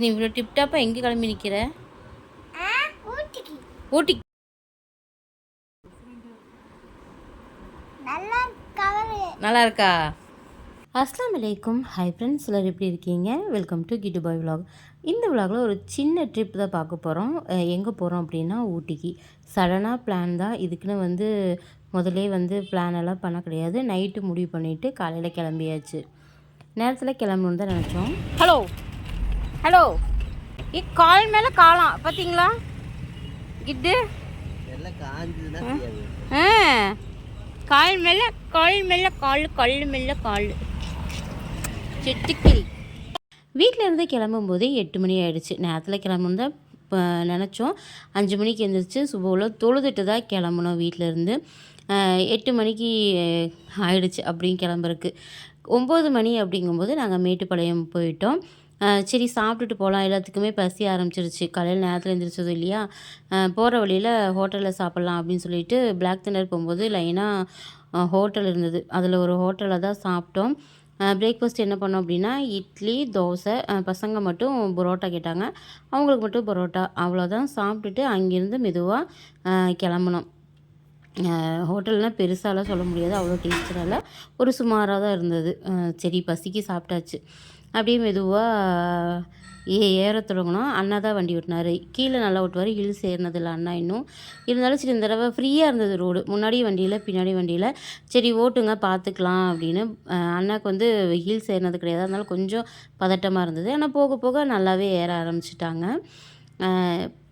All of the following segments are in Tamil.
நீ இவ்வளோ டிப்டாப்பாக எங்கே கிளம்பி நிற்கிற ஊட்டி நல்லா இருக்கா? அஸ்லாம் வலைக்கும் ஹை ஃப்ரெண்ட்ஸ் சிலர் எப்படி இருக்கீங்க? Welcome to Kittu boy vlog. இந்த விலாகில் ஒரு சின்ன ட்ரிப் தான் பார்க்க போகிறோம் எங்கே போகிறோம் அப்படின்னா ஊட்டிக்கு. சடனாக பிளான் தான். இதுக்குன்னு வந்து முதலே வந்து பிளான் எல்லாம் பண்ண கிடையாது. நைட்டு முடிவு பண்ணிவிட்டு காலையில் கிளம்பியாச்சு. நேரத்தில் கிளம்பணுன்னு தான் நினச்சோம். ஹலோ ஹலோ இ கால் மேலே காலாம் பார்த்தீங்களா கிட்டு? கால் மேலே கால் மேலே கால் கல் மேலே கால். சிட்டுக்கிளி. வீட்டில் இருந்து கிளம்பும்போது எட்டு மணி ஆயிடுச்சு. நேரத்தில் கிளம்பணும் தான் இப்போ நினச்சோம். அஞ்சு மணிக்கு எழுந்திரிச்சு சுபோவில் தொழுதுட்டு தான் கிளம்பணும் வீட்டில் இருந்து. ஆஹ் எட்டு மணிக்கு ஆயிடுச்சு அப்படின்னு கிளம்புறக்கு ஒம்பது மணி அப்படிங்கும்போது நாங்கள் மேட்டுப்பாளையம் போயிட்டோம். சரி சாப்பிட்டுட்டு போகலாம் எல்லாத்துக்குமே பசி ஆரம்பிச்சிருச்சு. காலையில் நேரத்தில் எழுந்திரிச்சது இல்லையா? போகிற வழியில் ஹோட்டலில் சாப்பிட்லாம் அப்படின்னு சொல்லிட்டு பிளாக் தண்டர் போகும்போது லைனாக ஹோட்டல் இருந்தது. அதில் ஒரு ஹோட்டலில் தான் சாப்பிட்டோம். பிரேக்ஃபாஸ்ட் என்ன பண்ணோம் அப்படின்னா இட்லி தோசை பசங்க மட்டும் பரோட்டா கேட்டாங்க. அவங்களுக்கு மட்டும் பரோட்டா. அவ்வளோதான் சாப்பிட்டுட்டு அங்கேருந்து மெதுவாக கிளம்புனோம். ஹோட்டல்னால் பெருசாலாம் சொல்ல முடியாது. அவ்வளோ டேஸ்டரால ஒரு சுமாராக தான் இருந்தது. சரி பசிக்கு சாப்பிட்டாச்சு. அப்படியே மெதுவாக ஏ ஏற தொடங்கினோம். அண்ணா தான் வண்டி ஓட்டினாரு. கீழே நல்லா ஓட்டுவார். ஹில்ஸ் ஏறினதில்ல அண்ணா இன்னும். இருந்தாலும் சரி இந்த தடவை ஃப்ரீயாக இருந்தது ரோடு. முன்னாடி வண்டியில் பின்னாடி வண்டியில். சரி ஓட்டுங்க பார்த்துக்கலாம் அப்படின்னு. அண்ணாக்கு வந்து ஹில்ஸ் ஏறினது கிடையாது. அதனால கொஞ்சம் பதட்டமாக இருந்தது. ஆனால் போக போக நல்லாவே ஏற ஆரம்பிச்சிட்டாங்க.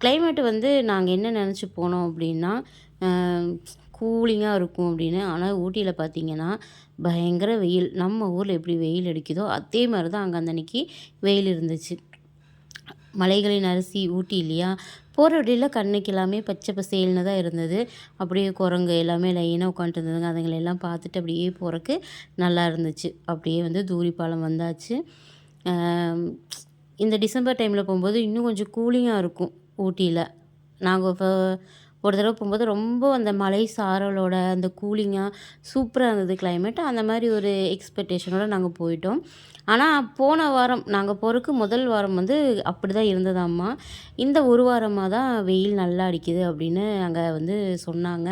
கிளைமேட் வந்து நாங்கள் என்ன நினச்சி போனோம் அப்படின்னா கூலிங்காக இருக்கும் அப்படின்னு. ஆனால் ஊட்டியில் பார்த்தீங்கன்னா பயங்கர வெயில். நம்ம ஊரில் எப்படி வெயில் அடிக்குதோ அதே மாதிரி தான் அங்கே அந்த அன்னைக்கு வெயில் இருந்துச்சு. மலைகளின் அரிசி ஊட்டி இல்லையா? போகிற வழியில் கண்ணுக்கு எல்லாமே பச்சை பசேல்னு தான் இருந்தது. அப்படியே குரங்கு எல்லாமே லைனாக உட்காந்துட்டு இருந்ததுங்க. அதுங்களை எல்லாம் பார்த்துட்டு அப்படியே போகிறக்கு நல்லா இருந்துச்சு. அப்படியே வந்து தூரிப்பாலம் வந்தாச்சு. இந்த டிசம்பர் டைமில் போகும்போது இன்னும் கொஞ்சம் கூலிங்காக இருக்கும் ஊட்டியில். நாங்கள் இப்போ ஒரு தடவை போகும்போது ரொம்ப அந்த மலை சாரலோட அந்த கூலிங்காக சூப்பராக இருந்தது கிளைமேட் அந்த மாதிரி ஒரு எக்ஸ்பெக்டேஷனோட நாங்கள் போயிட்டோம். ஆனால் போன வாரம் நாங்கள் போகிறதுக்கு முதல் வாரம் வந்து அப்படி தான் இருந்ததாம்மா. இந்த ஒரு வாரமாக தான் வெயில் நல்லா அடிக்குது அப்படின்னு அங்கே வந்து சொன்னாங்க.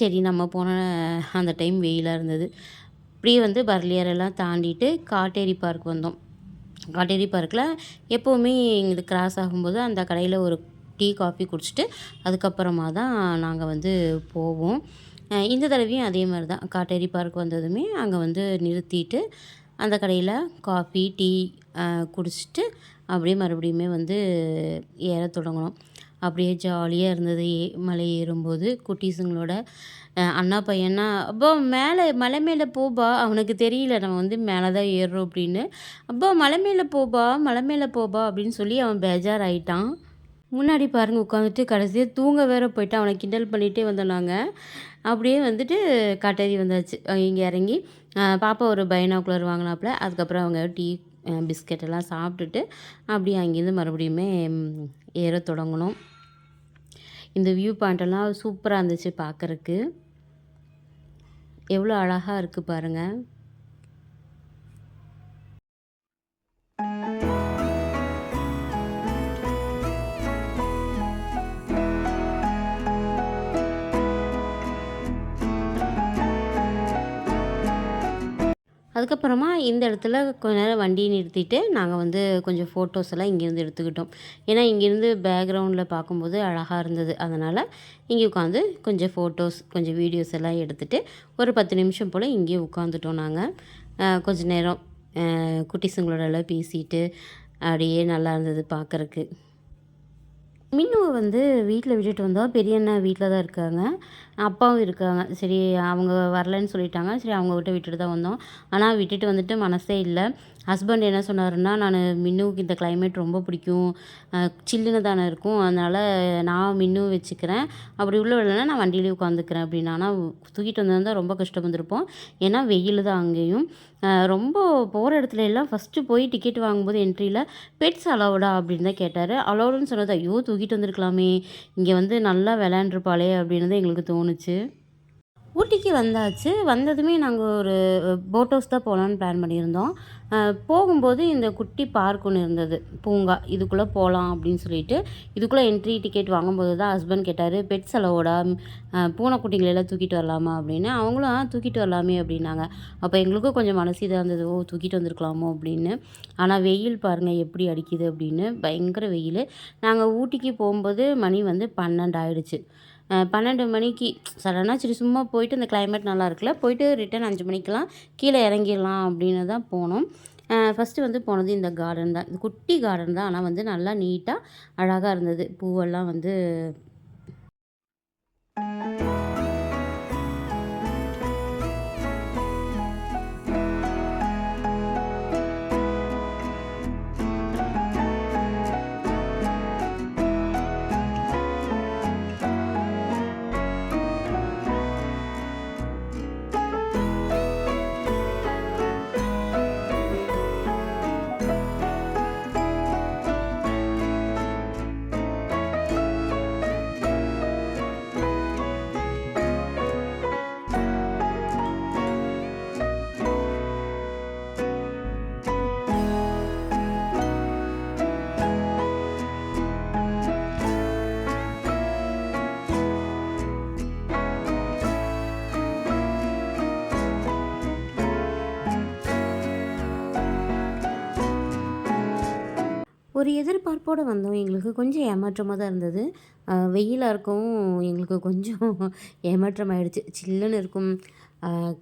சரி நம்ம போன அந்த டைம் வெயிலாக இருந்தது. அப்படியே வந்து பர்லியர் எல்லாம் தாண்டிட்டு காட்டேரி பார்க் வந்தோம். காட்டேரி பார்க்கில் எப்போவுமே இது கிராஸ் ஆகும்போது அந்த கடையில் ஒரு டீ காஃபி குடிச்சிட்டு அதுக்கப்புறமா தான் நாங்கள் வந்து போவோம். இந்த தடவையும் அதே மாதிரி தான். காட்டேரி பார்க் வந்ததுமே அங்கே வந்து நிறுத்திட்டு அந்த கடையில் காஃபி டீ குடிச்சிட்டு அப்படியே மறுபடியுமே வந்து ஏற தொடங்கணும் அப்படியே ஜாலியாக இருந்தது. ஏ மலை ஏறும்போது குட்டீஸுங்களோட அண்ணா பையனா அப்போ மேலே மலை மேலே போபா அவனுக்கு தெரியல. நம்ம வந்து மேலே தான் ஏறுறோம் அப்படின்னு. அப்போ மலை மேலே போபா மலை மேலே போபா அப்படின்னு சொல்லி அவன் பேஜார் ஆயிட்டான் முன்னாடி பாருங்க உட்காந்துட்டு கடைசியாக தூங்க வேற போயிட்டு அவனை கிண்டல் பண்ணிகிட்டே வந்தோம் நாங்கள் அப்படியே வந்துட்டு காட்டேரி வந்தாச்சு. இங்கே இறங்கி பாப்பா ஒரு பைனாக்குலர் வாங்கினாப்புல அதுக்கப்புறம் அவங்க டீ பிஸ்கெட் எல்லாம் சாப்பிட்டுட்டு அப்படியே அங்கேருந்து மறுபடியுமே ஏற தொடங்கினோம். இந்த வியூ பாயிண்டெல்லாம் சூப்பராக இருந்துச்சு பார்க்குறக்கு எவ்வளோ அழகாக இருக்குது பாருங்கள் அதுக்கப்புறமா இந்த இடத்துல கொஞ்ச நேரம் வண்டியை நிறுத்திட்டு நாங்கள் வந்து கொஞ்சம் ஃபோட்டோஸ் எல்லாம் இங்கேருந்து எடுத்துக்கிட்டோம். ஏன்னா இங்கேருந்து பேக்ரவுண்டில் பார்க்கும்போது அழகாக இருந்தது. அதனால் இங்கே உட்காந்து கொஞ்சம் ஃபோட்டோஸ் கொஞ்சம் வீடியோஸ் எல்லாம் எடுத்துகிட்டு ஒரு பத்து நிமிஷம் போல் இங்கேயே உட்காந்துட்டோம் நாங்கள் கொஞ்ச நேரம் குட்டிஸுங்களோட எல்லாம் பேசிட்டு அப்படியே நல்லா இருந்தது பார்க்குறக்கு மின்னுவை வந்து வீட்டில் விட்டுட்டு வந்தோம். பெரியண்ணா வீட்டில் தான் இருக்காங்க. அப்பாவும் இருக்காங்க. சரி அவங்க வரலைன்னு சொல்லிட்டாங்க. சரி அவங்க விட்டு விட்டுட்டு தான் வந்தோம். ஆனால் விட்டுட்டு வந்துட்டு மனசே இல்லை. ஹஸ்பண்ட் என்ன சொன்னாருன்னா நான் மின்னுவுக்கு இந்த கிளைமேட் ரொம்ப பிடிக்கும். சில்லுன்னு தானே இருக்கும். அதனால் நான் மின்னு வச்சுக்கிறேன். அப்படி உள்ள இல்லைன்னா நான் வண்டியிலேயே உட்காந்துக்கிறேன். அப்படின்னு. ஆனால் தூக்கிட்டு வந்திருந்தால் ரொம்ப கஷ்டம் வந்திருப்போம். ஏன்னா வெயில் தான் அங்கேயும். ரொம்ப போகிற இடத்துல எல்லாம் ஃபஸ்ட்டு போய் டிக்கெட் வாங்கும்போது என்ட்ரியில் பெட்ஸ் அலௌடா அப்படின்னு தான் கேட்டார். அலௌடுன்னு சொன்னது ஐயோ தூக்கிட்டு வந்திருக்கலாமே. இங்கே வந்து நல்லா விளையாண்டுருப்பாளே அப்படின்னு தான் எங்களுக்கு தோணும் தோணுச்சு. ஊட்டிக்கு வந்தாச்சு. வந்ததுமே நாங்கள் ஒரு போட் ஹவுஸ் தான் போகலான்னு பிளான் பண்ணியிருந்தோம். போகும்போது இந்த குட்டி பார்க் ஒன்று இருந்தது. பூங்கா இதுக்குள்ளே போகலாம் அப்படின்னு சொல்லிட்டு இதுக்குள்ளே என்ட்ரி டிக்கெட் வாங்கும்போது தான் ஹஸ்பண்ட் கேட்டார் பெட்ஸ் அலோடா பூனைக்குட்டிகளெல்லாம் தூக்கிட்டு வரலாமா? அப்படின்னு. அவங்களும் தூக்கிட்டு வரலாமே அப்படின்னாங்க. அப்போ எங்களுக்கும் கொஞ்சம் மனசு இதாக இருந்தது. ஓ தூக்கிட்டு வந்திருக்கலாமோ? அப்படின்னு. ஆனால் வெயில் பாருங்கள் எப்படி அடிக்குது அப்படின்னு. பயங்கர வெயில். நாங்கள் ஊட்டிக்கு போகும்போது மணி வந்து பன்னெண்டு ஆயிடுச்சு பன்னெண்டு மணிக்கு சடனாக சரி சும்மா போயிட்டு அந்த கிளைமேட் நல்லா இருக்குல்ல போயிட்டு ரிட்டன் அஞ்சு மணிக்கெலாம் கீழே இறங்கிடலாம் அப்படின்னு தான் போனோம். ஃபஸ்ட்டு வந்து போனது இந்த கார்டன் தான். இது குட்டி கார்டன் தான் ஆனால் வந்து நல்லா நீட்டாக அழகாக இருந்தது. பூவெல்லாம் வந்து ஒரு எதிர்பார்ப்போடு வந்தோம். எங்களுக்கு கொஞ்சம் ஏமாற்றமாக தான் இருந்தது. வெயிலாக இருக்கவும் எங்களுக்கு கொஞ்சம் ஏமாற்றம் ஆகிடுச்சு சில்லுன்னு இருக்கும்.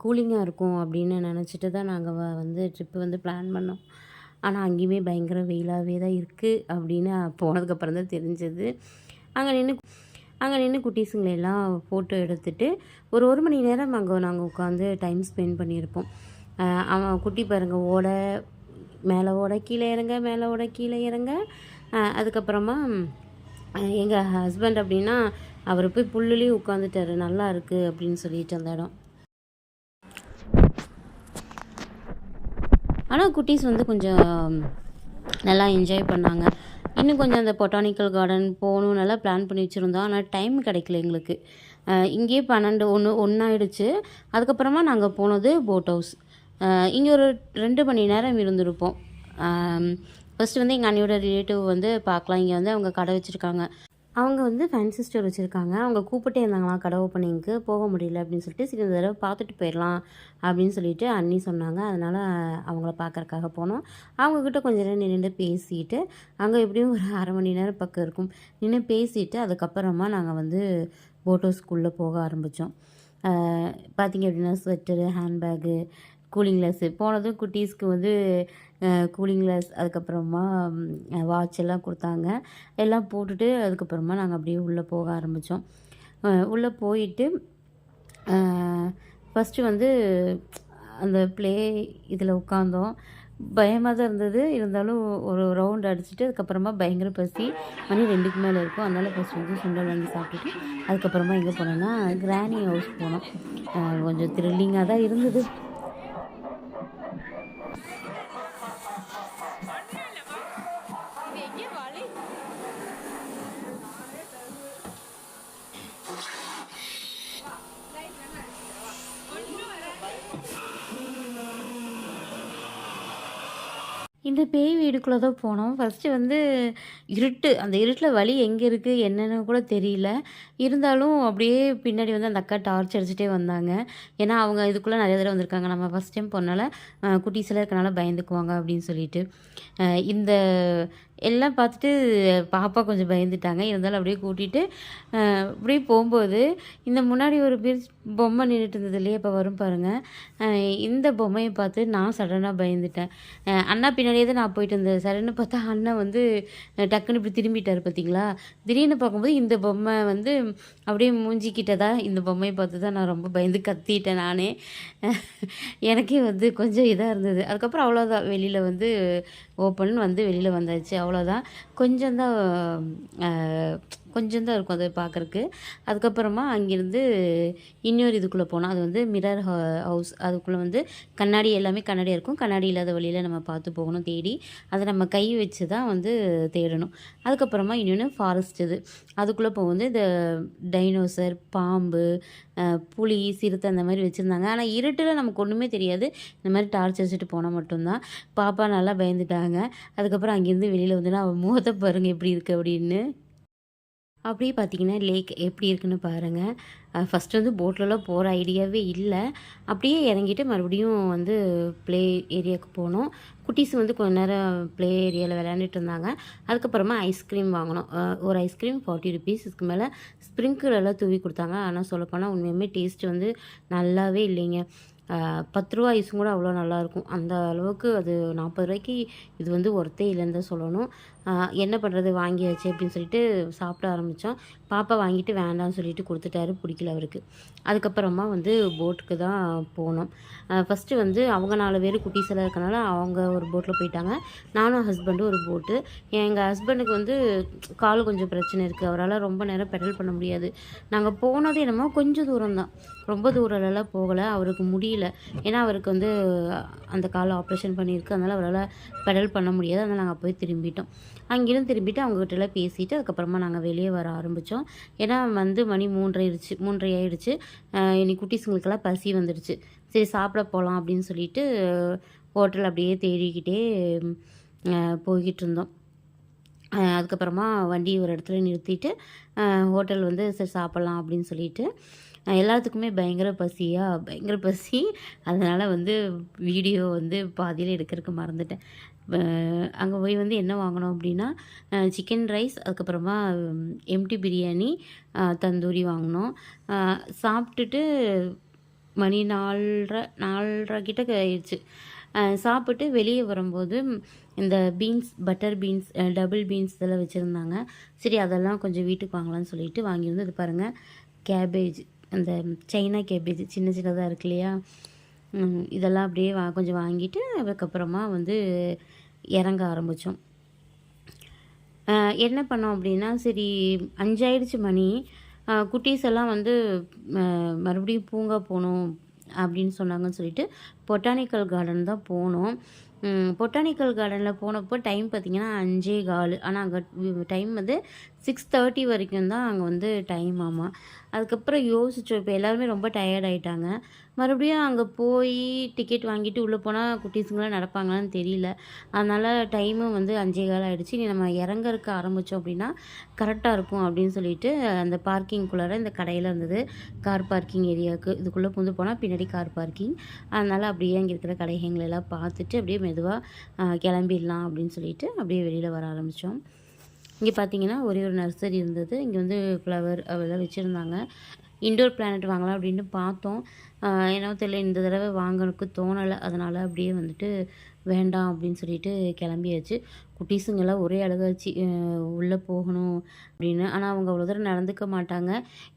கூலிங்காக இருக்கும் அப்படின்னு நினச்சிட்டு தான் நாங்கள் வந்து ட்ரிப்பு வந்து பிளான் பண்ணோம். ஆனால் அங்கேயுமே பயங்கர வெயிலாகவே தான் இருக்குது அப்படின்னு போனதுக்கப்புறம் தான் தெரிஞ்சது. அங்கே நின்று அங்கே நின்று குட்டீஸுங்களெல்லாம் ஃபோட்டோ எடுத்துட்டு ஒரு ஒரு மணி நேரம் அங்கே நாங்கள் உட்காந்து டைம் ஸ்பெண்ட் பண்ணியிருப்போம். அவன் குட்டி பாருங்கள் ஓட மேலே ஓட கீழே இறங்க மேலே ஓட கீழே இறங்க. அதுக்கப்புறமா எங்கள் ஹஸ்பண்ட் அப்படின்னா அவர் போய் புல்லுலேயும் உட்காந்துட்டாரு நல்லா இருக்குது அப்படின்னு சொல்லிட்டு அந்த இடம். ஆனால் குட்டீஸ் வந்து கொஞ்சம் நல்லா என்ஜாய் பண்ணாங்க. இன்னும் கொஞ்சம் அந்த பொட்டானிக்கல் கார்டன் போகணும் நல்லா பிளான் பண்ணி வச்சுருந்தோம். ஆனால் டைம் கிடைக்கல எங்களுக்கு. இங்கேயே பன்னெண்டு ஒன்று ஒன்றாயிடுச்சு அதுக்கப்புறமா நாங்கள் போனது போட் ஹவுஸ் இங்கே ஒரு ரெண்டு மணி நேரம் இருந்திருப்போம். ஃபஸ்ட்டு வந்து எங்கள் அண்ணியோட ரிலேட்டிவ் வந்து பார்க்கலாம். இங்கே வந்து அவங்க கடை வச்சுருக்காங்க. அவங்க வந்து ஃபேன்சி ஸ்டோர் வச்சுருக்காங்க. அவங்க கூப்பிட்டே இருந்தாங்களாம் கடை ஓப்பனிங்க்கு போக முடியல அப்படின்னு சொல்லிட்டு சில தடவை பார்த்துட்டு போயிடலாம் அப்படின்னு சொல்லிட்டு அண்ணி சொன்னாங்க. அதனால் அவங்கள பார்க்கறக்காக போனோம். அவங்கக்கிட்ட கொஞ்ச நேரம் நின்று பேசிட்டு அங்கே எப்படியும் ஒரு அரை மணி நேரம் பக்கம் இருக்கும். நின்று பேசிட்டு அதுக்கப்புறமா நாங்கள் வந்து போட்டோ ஸ்கூலில் போக ஆரம்பித்தோம் பார்த்தீங்க அப்படின்னா ஸ்வெட்டரு ஹேண்ட்பேக்கு கூலிங் கிளாஸு. போனதும் குட்டீஸ்க்கு வந்து கூலிங் கிளாஸ் அதுக்கப்புறமா வாட்ச் எல்லாம் கொடுத்தாங்க. எல்லாம் போட்டுட்டு அதுக்கப்புறமா நாங்கள் அப்படியே உள்ளே போக ஆரம்பித்தோம் உள்ளே போயிட்டு ஃபஸ்ட்டு வந்து அந்த ப்ளே இதில் உட்காந்தோம் பயமாக தான் இருந்தது. இருந்தாலும் ஒரு ரவுண்ட் அடிச்சுட்டு அதுக்கப்புறமா பயங்கர பசி. மணி ரெண்டுக்கு மேலே இருக்கும். அதனால் ஃபஸ்ட் வந்து சுண்டல் வாங்கி சாப்பிட்டுட்டு அதுக்கப்புறமா எங்கே போனோன்னா கிராணி ஹவுஸ் போனோம். கொஞ்சம் த்ரில்லிங்காக தான் இருந்தது. இந்த பேய் வீடுக்குள்ளே தான் போனோம். ஃபஸ்ட்டு வந்து இருட்டு அந்த இருட்டில் வழி எங்கே இருக்குது என்னென்னு கூட தெரியல. இருந்தாலும் அப்படியே பின்னாடி வந்து அந்த அக்கா டார்ச் அடிச்சுட்டே வந்தாங்க. ஏன்னா அவங்க இதுக்குள்ளே நிறைய தடவை வந்திருக்காங்க. நம்ம ஃபஸ்ட் டைம் போனால குட்டீஸ் இருக்கனால பயந்துக்குவாங்க அப்படின்னு சொல்லிட்டு. இந்த எல்லாம் பார்த்துட்டு பாப்பா கொஞ்சம் பயந்துட்டாங்க. இருந்தாலும் அப்படியே கூட்டிகிட்டு அப்படியே போகும்போது இந்த முன்னாடி ஒரு பெரிய பொம்மை நின்றுட்டு இருந்தது இல்லையா? இப்போ வரும் பாருங்கள் இந்த பொம்மையை பார்த்து நான் சடனாக பயந்துட்டேன். அண்ணா பின்னாடியே தான் நான் போயிட்டு இருந்தேன். சடன்னு பார்த்தா அண்ணா வந்து டக்குன்னு இப்படி திரும்பிட்டார் பார்த்தீங்களா திடீர்னு பார்க்கும்போது இந்த பொம்மை வந்து அப்படியே மூஞ்சிக்கிட்டதா இந்த பொம்மையை பார்த்து தான் நான் ரொம்ப பயந்து கத்திட்டேன் நானே. எனக்கே வந்து கொஞ்சம் இதாக இருந்தது. அதுக்கப்புறம் அவ்வளோதான் வெளியில் வந்து ஓப்பன் வந்து வெளியில் வந்தாச்சு. அவ்வளோதான் கொஞ்சம் தான் கொஞ்சம் தான் இருக்கும் அது பார்க்குறக்கு அதுக்கப்புறமா அங்கேருந்து இன்னொரு இதுக்குள்ளே போனோம் அது வந்து மிரர் ஹவுஸ் அதுக்குள்ளே வந்து கண்ணாடி எல்லாமே கண்ணாடியாக இருக்கும். கண்ணாடி இல்லாத வழியில் நம்ம பார்த்து போகணும் தேடி. அதை நம்ம கை வச்சு தான் வந்து தேடணும். அதுக்கப்புறமா இன்னொன்று ஃபாரஸ்ட் இது. அதுக்குள்ளே போகும்போது இந்த டைனோசர் பாம்பு புளி சிறுத்தை அந்த மாதிரி வச்சுருந்தாங்க. ஆனால் இருட்டில் நமக்கு ஒன்றுமே தெரியாது. இந்த மாதிரி டார்ச் வச்சுட்டு போனால் மட்டும்தான். பாப்பா நல்லா பயந்துட்டாங்க. அதுக்கப்புறம் அங்கேருந்து வெளியில் வந்துன்னா அவள் முகத்தை பாருங்கள் எப்படி இருக்குது அப்படின்னு அப்படியே பார்த்தீங்கன்னா லேக் எப்படி இருக்குன்னு பாருங்கள் ஃபஸ்ட்டு வந்து போட்லலாம் போகிற ஐடியாவே இல்லை. அப்படியே இறங்கிட்டு மறுபடியும் வந்து ப்ளே ஏரியாவுக்கு போனோம். குட்டீஸ் வந்து கொஞ்ச நேரம் ப்ளே ஏரியாவில் விளையாண்டுட்டு இருந்தாங்க. அதுக்கப்புறமா ஐஸ்கிரீம் வாங்கினோம். ஒரு ஐஸ்கிரீம் ஃபார்ட்டி ருபீஸ் இதுக்கு மேலே ஸ்ப்ரிங்கிள் எல்லாம் தூவி கொடுத்தாங்க. ஆனால் சொல்லப்போனால் உண்மையுமே டேஸ்ட் வந்து நல்லாவே இல்லைங்க. பத்து ரூபா ஐஸும் கூட அவ்வளோ நல்லாயிருக்கும் அந்த அளவுக்கு அது நாற்பது ரூபாய்க்கு இது வந்து ஒர்த்தே இல்லைன்னு தான் சொல்லணும். என்ன பண்ணுறது வாங்கியாச்சு அப்படின்னு சொல்லிட்டு சாப்பிட ஆரம்பித்தோம் பாப்பா வாங்கிட்டு வேண்டாம்னு சொல்லிட்டு கொடுத்துட்டாரு. பிடிக்கல அவருக்கு. அதுக்கப்புறமா வந்து போட்டுக்கு தான் போனோம். ஃபஸ்ட்டு வந்து அவங்க நாலு பேர் குட்டீஸ் எல்லாம் இருக்கனால அவங்க ஒரு போட்டில் போயிட்டாங்க. நானும் ஹஸ்பண்டும் ஒரு போட்டு எங்கள் ஹஸ்பண்டுக்கு வந்து கால் கொஞ்சம் பிரச்சனை இருக்குது அவரால் ரொம்ப நேரம் பெடல் பண்ண முடியாது. நாங்கள் போனது என்னமோ கொஞ்சம் தூரம் தான். ரொம்ப தூரம்லாம் போகலை. அவருக்கு முடியல. ஏன்னா அவருக்கு வந்து அந்த கால் ஆப்ரேஷன் பண்ணியிருக்கு. அதனால் அவரால் பெடல் பண்ண முடியாது. அதனால் நாங்கள் போய் திரும்பிட்டோம். அங்கேருந்து திரும்பிட்டு அவங்ககிட்டலாம் பேசிவிட்டு அதுக்கப்புறமா நாங்கள் வெளியே வர ஆரம்பித்தோம் ஏன்னா வந்து மணி மூன்றரை ஆயிடுச்சு மூன்றரை ஆயிடுச்சு இனி குட்டீஸுங்களுக்கெல்லாம் பசி வந்துடுச்சு. சரி சாப்பிட போகலாம் அப்படின்னு சொல்லிட்டு ஹோட்டல் அப்படியே தேடிக்கிட்டே போய்கிட்டு இருந்தோம். அதுக்கப்புறமா வண்டி ஒரு இடத்துல நிறுத்திட்டு ஹோட்டல் வந்து சரி சாப்பிட்லாம் அப்படின்னு சொல்லிட்டு எல்லாத்துக்குமே பயங்கர பசியாக பயங்கர பசி. அதனால் வந்து வீடியோ வந்து பாதியில் எடுக்கிறதுக்கு மறந்துட்டேன். அங்கே போய் வந்து என்ன வாங்கினோம் அப்படின்னா சிக்கன் ரைஸ் அதுக்கப்புறமா எம்டி பிரியாணி தந்தூரி வாங்கினோம் சாப்பிட்டுட்டு மணி நாலரை நாலரை கிட்ட ஆயிடுச்சு. சாப்பிட்டு வெளியே வரும்போது இந்த beans butter beans double beans இதெல்லாம் வச்சுருந்தாங்க. சரி அதெல்லாம் கொஞ்சம் வீட்டுக்கு வாங்கலாம்னு சொல்லிட்டு வந்து இது பாருங்கள் கேபேஜ் அந்த சைனா கேபேஜ் சின்ன சின்னதாக இருக்கு இல்லையா? இதெல்லாம் அப்படியே வா கொஞ்சம் வாங்கிட்டு அதுக்கப்புறமா வந்து இறங்க ஆரம்பித்தோம் என்ன பண்ணோம் அப்படின்னா சரி அஞ்சாயிடுச்சு மணி. குட்டீஸ் எல்லாம் வந்து மறுபடியும் பூங்கா போகணும் அப்படின்னு சொன்னாங்கன்னு சொல்லிட்டு பொட்டானிக்கல் கார்டன் தான் போனோம். பொட்டானிக்கல் கார்டனில் போனப்போ டைம் பார்த்திங்கன்னா அஞ்சே கால். ஆனால் அங்கே டைம் வந்து சிக்ஸ் தேர்ட்டி வரைக்கும் தான் அங்கே வந்து டைம் ஆமாம் அதுக்கப்புறம் யோசித்தோம் இப்போ எல்லாருமே ரொம்ப டயர்ட் ஆகிட்டாங்க மறுபடியும் அங்கே போய் டிக்கெட் வாங்கிட்டு உள்ளே போனால் குட்டீஸுங்களாம் நடப்பாங்களான்னு தெரியல. அதனால் டைமும் வந்து அஞ்சே கால் ஆகிடுச்சு நீ நம்ம இறங்கறக்க ஆரம்பித்தோம் அப்படின்னா கரெக்டாக இருக்கும் அப்படின்னு சொல்லிட்டு அந்த பார்க்கிங்குள்ளார இந்த கடையில் இருந்தது. கார் பார்க்கிங் ஏரியாவுக்கு இதுக்குள்ளே புந்து போனால் பின்னாடி கார் பார்க்கிங் அதனால் அப்படியே அங்கே இருக்கிற கடைகளை எல்லாம் பார்த்துட்டு அப்படியே மெதுவாக கிளம்பிடலாம் அப்படின்னு சொல்லிட்டு அப்படியே வெளியில் வர ஆரம்பித்தோம் இங்கே பார்த்தீங்கன்னா ஒரே ஒரு நர்சரி இருந்தது. இங்கே வந்து ஃப்ளவர் அதெல்லாம் வச்சுருந்தாங்க. இண்டோர் பிளானட் வாங்கலாம் அப்படின்னு பார்த்தோம். என்னவோ தெரியல இந்த தடவை வாங்கறதுக்கு தோணலை. அதனால் அப்படியே வந்துட்டு வேண்டாம் அப்படின்னு சொல்லிட்டு கிளம்பியாச்சு. குட்டீஸுங்கெல்லாம் ஒரே அழகாச்சு உள்ளே போகணும் அப்படின்னு. ஆனால் அவங்க அவ்வளோ தூரம் நடந்துக்க மாட்டாங்க.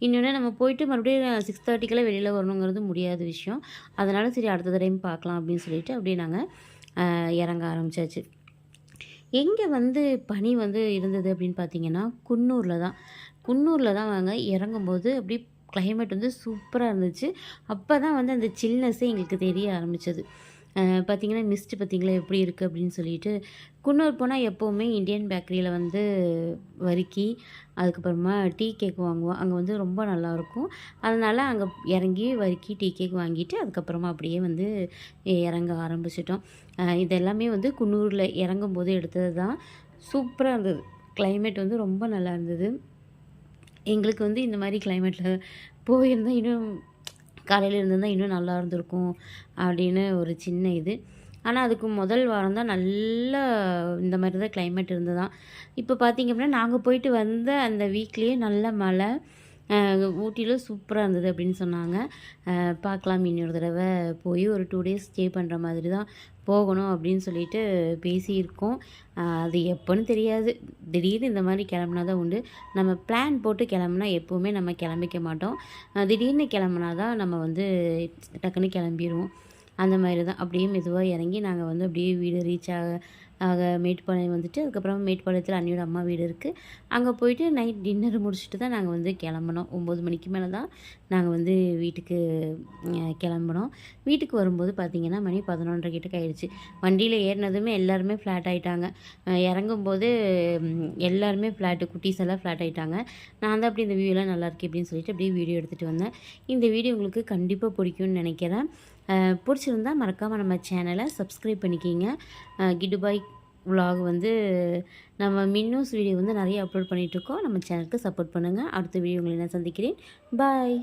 இன்னொன்று நம்ம போயிட்டு மறுபடியும் சிக்ஸ் தேர்ட்டிக்கெல்லாம் வெளியில் வரணுங்கிறது முடியாத விஷயம். அதனால் சரி அடுத்த தடவையும் பார்க்கலாம் அப்படின்னு சொல்லிட்டு அப்படியே நாங்கள் இறங்க ஆரம்பிச்சாச்சு. எங்கே வந்து பனி வந்து இருந்தது அப்படின்னு பார்த்தீங்கன்னா குன்னூரில் தான். குன்னூரில் தான் வாங்க. இறங்கும்போது அப்படி கிளைமேட் வந்து சூப்பராக இருந்துச்சு. அப்போ தான் வந்து அந்த சில்னஸ்ஸே எங்களுக்கு தெரிய ஆரம்பித்தது பார்த்திங்கன்னா மிஸ்ட் பார்த்திங்களா எப்படி இருக்குது அப்படின்னு சொல்லிட்டு. குன்னூர் போனால் எப்போவுமே இந்தியன் பேக்கரியில் வந்து வறுக்கி அதுக்கப்புறமா டீ கேக் வாங்குவோம். அங்கே வந்து ரொம்ப நல்லாயிருக்கும் அதனால் அங்கே இறங்கி வறுக்கி டீ கேக் வாங்கிட்டு அதுக்கப்புறமா அப்படியே வந்து இறங்க ஆரம்பிச்சிட்டோம். இதெல்லாமே வந்து குன்னூரில் இறங்கும் போது எடுத்தது தான் சூப்பராக இருந்தது. கிளைமேட் வந்து ரொம்ப நல்லா இருந்தது. எங்களுக்கு வந்து இந்த மாதிரி கிளைமேட்டில் போயிருந்தால் இன்னும் காலையில் இருந்திருந்தால் இன்னும் நல்லா இருந்திருக்கும் அப்படின்னு ஒரு சின்ன இது. ஆனால் அதுக்கு முதல் வாரம் தான் நல்லா இந்த மாதிரி தான் கிளைமேட் இருந்ததாம் இப்போ பார்த்தீங்க அப்படின்னா நாங்கள் போயிட்டு வந்த அந்த வீக்லேயே நல்ல மழை ஊட்டியில் சூப்பராக இருந்தது அப்படின்னு சொன்னாங்க. பார்க்கலாம் இன்னொரு தடவை போய் ஒரு டூ டேஸ் ஸ்டே பண்ணுற மாதிரி தான் போகணும் அப்படின்னு சொல்லிட்டு பேசியிருக்கோம். அது எப்போன்னு தெரியாது. திடீர்னு இந்த மாதிரி கிளம்புனா தான் உண்டு. நம்ம பிளான் போட்டு கிளம்புனா எப்போவுமே நம்ம கிளம்பிக்க மாட்டோம். திடீர்னு கிளம்புனா தான் நம்ம வந்து டக்குன்னு கிளம்பிடுவோம் அந்த மாதிரி தான். அப்படியே மெதுவாக இறங்கி நாங்கள் வந்து அப்படியே வீடு ரீச் ஆக ஆக மேட்டுப்பாளையம் வந்துட்டு அதுக்கப்புறம் மேட்டுப்பாளையத்தில் அண்ணியோட அம்மா வீடு இருக்குது அங்கே போயிட்டு நைட் டின்னர் முடிச்சுட்டு தான் நாங்கள் வந்து கிளம்புனோம். ஒம்பது மணிக்கு மேலே தான் நாங்கள் வந்து வீட்டுக்கு கிளம்பினோம் கிளம்புனோம். வீட்டுக்கு வரும்போது பார்த்திங்கன்னா மணி பதினொன்றரை கிட்டக்கு ஆயிடுச்சு. வண்டியில் ஏறினதுமே எல்லாருமே ஃப்ளாட் ஆகிட்டாங்க இறங்கும்போது எல்லாருமே ஃப்ளாட்டு குட்டீஸ் எல்லாம் ஃப்ளாட் ஆகிட்டாங்க நான் தான் அப்படி இந்த வியூலாம் நல்லாயிருக்கு அப்படின்னு சொல்லிட்டு அப்படியே வீடியோ எடுத்துகிட்டு வந்தேன். இந்த வீடியோ உங்களுக்கு கண்டிப்பாக பிடிக்கும்னு நினைக்கிறேன். பிடிச்சிருந்தால் பிடிச்சிருந்தா மறக்காமல் நம்ம சேனலை சப்ஸ்கிரைப் பண்ணிக்கிங்க. கிடுபாய் விலாக் வந்து நம்ம மின்னூஸ் வீடியோ வந்து நிறைய அப்லோட் பண்ணிகிட்ருக்கோம் நம்ம சேனலுக்கு சப்போர்ட் பண்ணுங்கள் அடுத்த வீடியோ உங்களை நான் சந்திக்கிறேன். பாய்